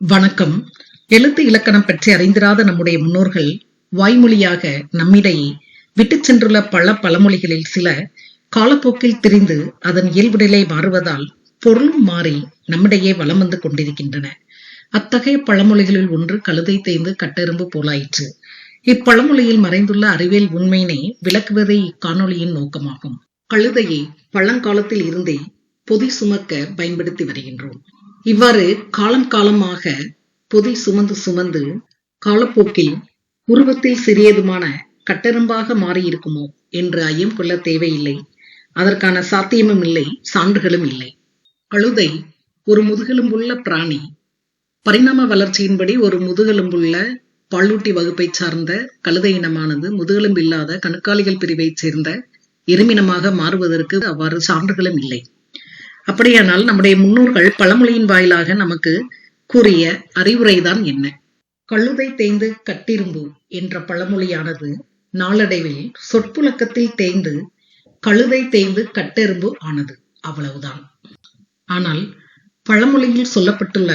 வணக்கம். எழுத்து இலக்கணம் பற்றி அறிந்திராத நம்முடைய முன்னோர்கள் வாய்மொழியாக நம்மிடையே விட்டுச் சென்றுள்ள பல பழமொழிகளில் சில காலப்போக்கில் திரிந்து அதன் இயல்புநிலை மாறுவதால் பொருளும் மாறி நம்மிடையே வலம் வந்து கொண்டிருக்கின்றன. அத்தகைய பழமொழிகளில் ஒன்று கழுதை தேய்ந்து கட்டெரும்பு போலாயிற்று. இப்பழமொழியில் மறைந்துள்ள அறிவியல் உண்மையினை விளக்குவதே இக்காணொளியின் நோக்கமாகும். கழுதையை பழங்காலத்தில் இருந்தே பொதி சுமக்க பயன்படுத்தி வருகின்றோம். இவ்வாறு காலம் காலமாக பொதி சுமந்து சுமந்து காலப்போக்கில் உருவத்தில் சிறியதுமான கட்டெரும்பாக மாறியிருக்குமோ என்று ஐயம் கொள்ள தேவையில்லை. அதற்கான சாத்தியமும் இல்லை சான்றுகளும் இல்லை. கழுதை ஒரு முதுகெலும்புள்ள பிராணி பரிணாம வளர்ச்சியின்படி ஒரு முதுகெலும்புள்ள பாலூட்டி வகுப்பைச் சார்ந்த கழுதை இனமானது முதுகெலும்பில்லாத கணுக்காலிகள் பிரிவைச் சேர்ந்த எருமினமாக மாறுவதற்கு அவ்வாறு சான்றுகளும் இல்லை. அப்படியானால் நம்முடைய முன்னோர்கள் பழமொழியின் வாயிலாக நமக்கு கூறிய அறிவுரைதான் என்ன? கழுதை தேய்ந்து கட்டிரும்பு என்ற பழமொழியானது நாளடைவில் சொற்புழக்கத்தில் தேய்ந்து கழுதை தேய்ந்து கட்டெரும்பு ஆனது. அவ்வளவுதான். ஆனால் பழமொழியில் சொல்லப்பட்டுள்ள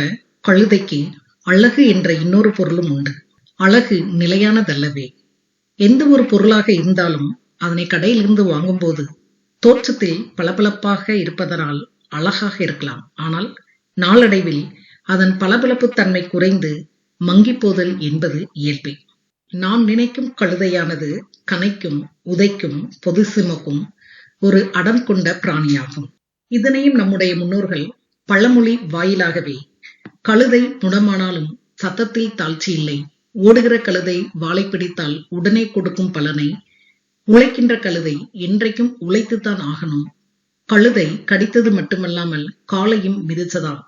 கழுதைக்கு அழகு என்ற இன்னொரு பொருளும் உண்டு. அழகு நிலையானதல்லவே. எந்த ஒரு பொருளாக இருந்தாலும் அதனை கடையிலிருந்து வாங்கும்போது தோற்றத்தில் பளபளப்பாக இருப்பதனால் அழகாக இருக்கலாம். ஆனால் நாளடைவில் அதன் பளபளப்பு தன்மை குறைந்து மங்கி போதல் என்பது இயல்பே. நாம் நினைக்கும் கழுதையானது கனைக்கும் உதைக்கும் பொது சிமக்கும் ஒரு அடம் கொண்ட பிராணியாகும். இதனையும் நம்முடைய முன்னோர்கள் பழமொழி வாயிலாகவே கழுதை முடமானாலும் சத்தத்தில் தாழ்ச்சி இல்லை. ஓடுகிற கழுதை வாளை பிடித்தால் உடனே கொடுக்கும் பலனை உழைக்கின்ற கழுதை என்றைக்கும் உழைத்துத்தான் ஆகணும். கழுதை கடித்தது மட்டுமல்லாமல் காலையும் மிதித்ததாம்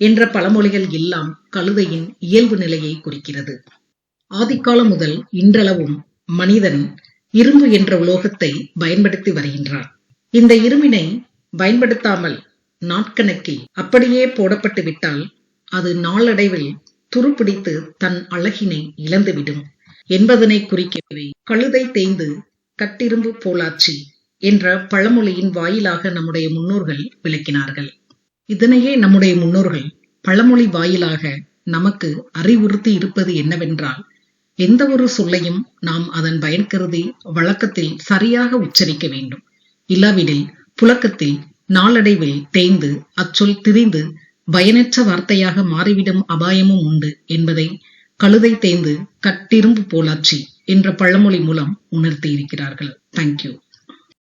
என்ற பழமொழிகள் எல்லாம் கழுதையின் இயல்பு நிலையை குறிக்கிறது. ஆதிக்காலம் முதல் இன்றளவும் மனிதன் இரும்பு என்ற உலோகத்தை பயன்படுத்தி வருகின்றான். இந்த இரும்பினை பயன்படுத்தாமல் நாட்கணக்கில் அப்படியே போடப்பட்டு விட்டால் அது நாளடைவில் துருப்பிடித்து தன் அழகினை இழந்துவிடும் என்பதனை குறிக்கவே கழுதை தேய்ந்து கட்டிரும்பு போலாச்சி என்ற பழமொழியின் வாயிலாக நம்முடைய முன்னோர்கள் விளக்கினார்கள். இதனையே நம்முடைய முன்னோர்கள் பழமொழி வாயிலாக நமக்கு அறிவுறுத்தி இருப்பது என்னவென்றால் எந்த ஒரு சொல்லையும் நாம் அதன் பயன் கருதி வழக்கத்தில் சரியாக உச்சரிக்க வேண்டும். இல்லாவிடில் புழக்கத்தில் நாளடைவில் தேய்ந்து அச்சொல் திரிந்து பயனற்ற வார்த்தையாக மாறிவிடும் அபாயமும் உண்டு என்பதை கழுதை தேய்ந்து கட்டிரும்பு போலாச்சி என்ற பழமொழி மூலம் உணர்த்தி இருக்கிறார்கள். தேங்க்யூ